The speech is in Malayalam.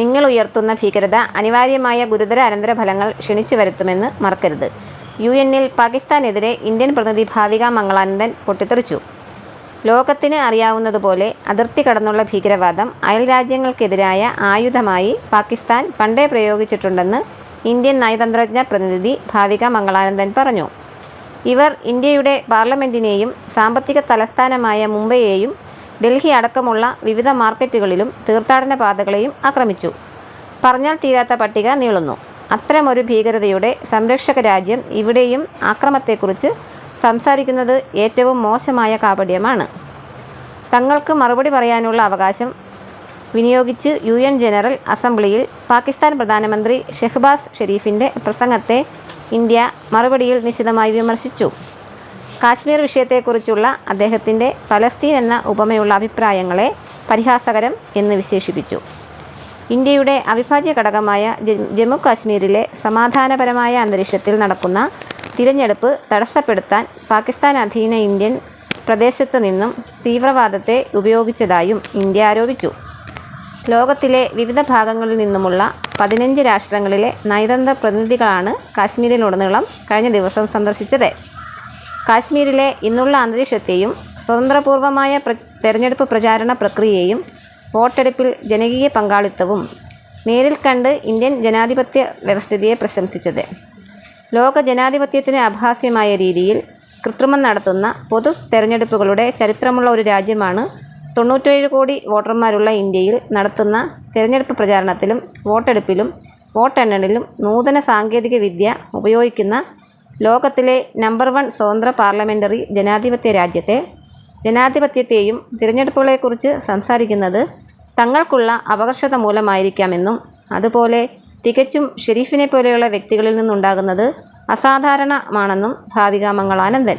നിങ്ങൾ ഉയർത്തുന്ന ഭീകരത അനിവാര്യമായ ഗുരുതര അനന്തരഫലങ്ങൾ ക്ഷണിച്ചു വരുത്തുമെന്ന് മറക്കരുത്. യു എന്നിൽ പാകിസ്ഥാനെതിരെ ഇന്ത്യൻ പ്രതിനിധി ഭാവിക മംഗളാനന്ദൻ പൊട്ടിത്തെറിച്ചു. ലോകത്തിന് അറിയാവുന്നതുപോലെ അതിർത്തി കടന്നുള്ള ഭീകരവാദം അയൽ രാജ്യങ്ങൾക്കെതിരായ ആയുധമായി പാകിസ്ഥാൻ പണ്ടേ പ്രയോഗിച്ചിട്ടുണ്ടെന്ന് ഇന്ത്യൻ നയതന്ത്രജ്ഞ പ്രതിനിധി ഭാവിക മംഗളാനന്ദൻ പറഞ്ഞു. ഇവർ ഇന്ത്യയുടെ പാർലമെന്റിനെയും സാമ്പത്തിക തലസ്ഥാനമായ മുംബൈയെയും ഡൽഹി അടക്കമുള്ള വിവിധ മാർക്കറ്റുകളിലും തീർത്ഥാടന പാതകളെയും ആക്രമിച്ചു. പറഞ്ഞാൽ തീരാത്ത പട്ടിക നീളുന്നു. അത്തരമൊരു ഭീകരതയുടെ സംരക്ഷക രാജ്യം ഇവിടെയും ആക്രമത്തെക്കുറിച്ച് സംസാരിക്കുന്നത് ഏറ്റവും മോശമായ കാപട്യമാണ്. തങ്ങൾക്ക് മറുപടി പറയാനുള്ള അവകാശം വിനിയോഗിച്ച് യു എൻ ജനറൽ അസംബ്ലിയിൽ പാകിസ്ഥാൻ പ്രധാനമന്ത്രി ഷെഹ്ബാസ് ഷെരീഫിന്റെ പ്രസംഗത്തെ ഇന്ത്യ മറുപടിയിൽ നിശിതമായി വിമർശിച്ചു. കാശ്മീർ വിഷയത്തെക്കുറിച്ചുള്ള അദ്ദേഹത്തിന്റെ ഫലസ്തീൻ എന്ന ഉപമയുള്ള അഭിപ്രായങ്ങളെ പരിഹാസകരം എന്ന് വിശേഷിപ്പിച്ചു. ഇന്ത്യയുടെ അവിഭാജ്യ ഘടകമായ ജമ്മു കാശ്മീരിലെ സമാധാനപരമായ അന്തരീക്ഷത്തിൽ നടക്കുന്ന തിരഞ്ഞെടുപ്പ് തടസ്സപ്പെടുത്താൻ പാകിസ്ഥാൻ അധീന ഇന്ത്യൻ പ്രദേശത്തു നിന്നും തീവ്രവാദത്തെ ഉപയോഗിച്ചതായും ഇന്ത്യ ആരോപിച്ചു. ലോകത്തിലെ വിവിധ ഭാഗങ്ങളിൽ നിന്നുമുള്ള പതിനഞ്ച് രാഷ്ട്രങ്ങളിലെ നയതന്ത്ര പ്രതിനിധികളാണ് കാശ്മീരിലുടനീളം കഴിഞ്ഞ ദിവസം സന്ദർശിച്ചത്. കാശ്മീരിലെ ഇന്നുള്ള അന്തരീക്ഷത്തെയും സ്വതന്ത്രപൂർവമായ പ്ര തെരഞ്ഞെടുപ്പ് പ്രചാരണ പ്രക്രിയയും വോട്ടെടുപ്പിൽ ജനകീയ പങ്കാളിത്തവും നേരിൽ കണ്ട് ഇന്ത്യൻ ജനാധിപത്യ വ്യവസ്ഥിതിയെ പ്രശംസിച്ചത്. ലോക ജനാധിപത്യത്തിന് അഭാസ്യമായ രീതിയിൽ കൃത്രിമം നടത്തുന്ന പൊതു തെരഞ്ഞെടുപ്പുകളുടെ ചരിത്രമുള്ള ഒരു രാജ്യമാണ് തൊണ്ണൂറ്റേഴ് കോടി വോട്ടർമാരുള്ള ഇന്ത്യയിൽ നടത്തുന്ന തെരഞ്ഞെടുപ്പ് പ്രചാരണത്തിലും വോട്ടെടുപ്പിലും വോട്ടെണ്ണലിലും നൂതന സാങ്കേതിക വിദ്യ ഉപയോഗിക്കുന്ന ലോകത്തിലെ നമ്പർ വൺ സ്വതന്ത്ര പാർലമെന്ററി ജനാധിപത്യ രാജ്യത്തെ ജനാധിപത്യത്തെയും തിരഞ്ഞെടുപ്പുകളെക്കുറിച്ച് സംസാരിക്കുന്നത് തങ്ങൾക്കുള്ള അപകർഷത മൂലമായിരിക്കാമെന്നും അതുപോലെ തികച്ചും ഷെരീഫിനെ പോലെയുള്ള വ്യക്തികളിൽ നിന്നുണ്ടാകുന്നത് അസാധാരണമാണെന്നും ഭാവിക മംഗളാനന്ദൻ